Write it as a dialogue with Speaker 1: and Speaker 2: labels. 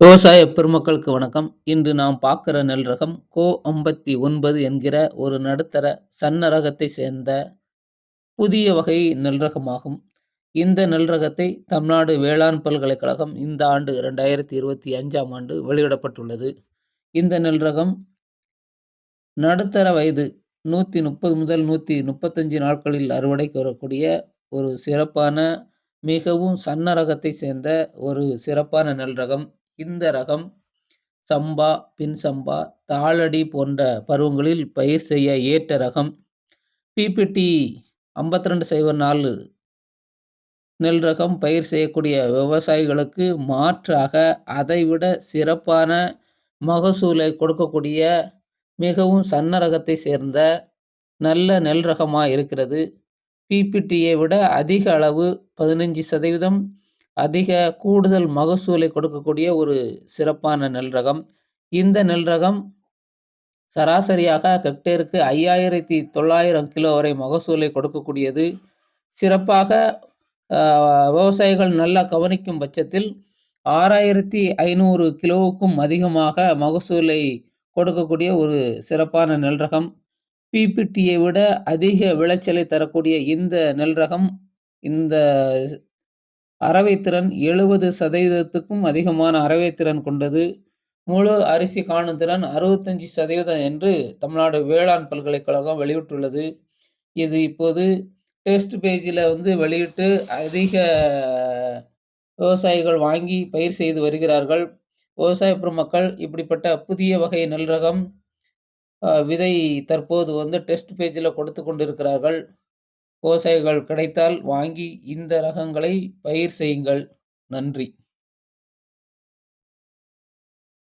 Speaker 1: விவசாய பெருமக்களுக்கு வணக்கம். இன்று நாம் பார்க்கிற நெல் ரகம் கோ 59 என்கிற ஒரு நடுத்தர சன்ன ரகத்தை சேர்ந்த புதிய வகை நெல் ரகமாகும். இந்த நெல் ரகத்தை தமிழ்நாடு வேளாண் பல்கலைக்கழகம் இந்த ஆண்டு 2025ஆம் ஆண்டு வெளியிடப்பட்டுள்ளது. இந்த நெல் ரகம் நடுத்தர வயது 130 முதல் 135 நாட்களில் அறுவடைக்கு வரக்கூடிய ஒரு சிறப்பான மிகவும் சன்ன ரகத்தை சேர்ந்த ஒரு சிறப்பான நெல் ரகம். இந்த ரகம் சம்பா, பின் சம்பா, தாளடி போன்ற பருவங்களில் பயிர் செய்ய ஏற்ற ரகம். பிபிடி 5204 நெல் ரகம் பயிர் செய்யக்கூடிய விவசாயிகளுக்கு மாற்றாக அதைவிட சிறப்பான மகசூலை கொடுக்கக்கூடிய மிகவும் சன்ன ரகத்தை சேர்ந்த நல்ல நெல் ரகமாக இருக்கிறது. பிபிடியை விட அதிக அளவு 15% அதிக கூடுதல் மகசூலை கொடுக்கக்கூடிய ஒரு சிறப்பான நெல் ரகம். இந்த நெல் ரகம் சராசரியாக ஹெக்டேருக்கு 5900 கிலோ வரை மகசூலை கொடுக்கக்கூடியது. சிறப்பாக விவசாயிகள் நல்லா கவனிக்கும் பட்சத்தில் 6500 கிலோவுக்கும் அதிகமாக மகசூலை கொடுக்கக்கூடிய ஒரு சிறப்பான நெல் ரகம். பிபிடியை விட அதிக விளைச்சலை தரக்கூடிய இந்த நெல் ரகம் இந்த அறவைத்திறன் எழுபது சதவீதத்துக்கும் அதிகமான அறவைத்திறன் கொண்டது. முழு அரிசி காணும் திறன் 65% என்று தமிழ்நாடு வேளாண் பல்கலைக்கழகம் வெளியிட்டுள்ளது. இது இப்போது டெஸ்ட் பேஜில் வந்து வெளியிட்டு அதிக விவசாயிகள் வாங்கி பயிர் செய்து வருகிறார்கள். விவசாய பெருமக்கள் இப்படிப்பட்ட புதிய வகை நெல் ரகம் விதை தற்போது வந்து டெஸ்ட் பேஜில் கொடுத்து கொண்டிருக்கிறார்கள். ஓசைகள் கிடைத்தால் வாங்கி இந்த ரகங்களை பயிர் செய்யுங்கள். நன்றி.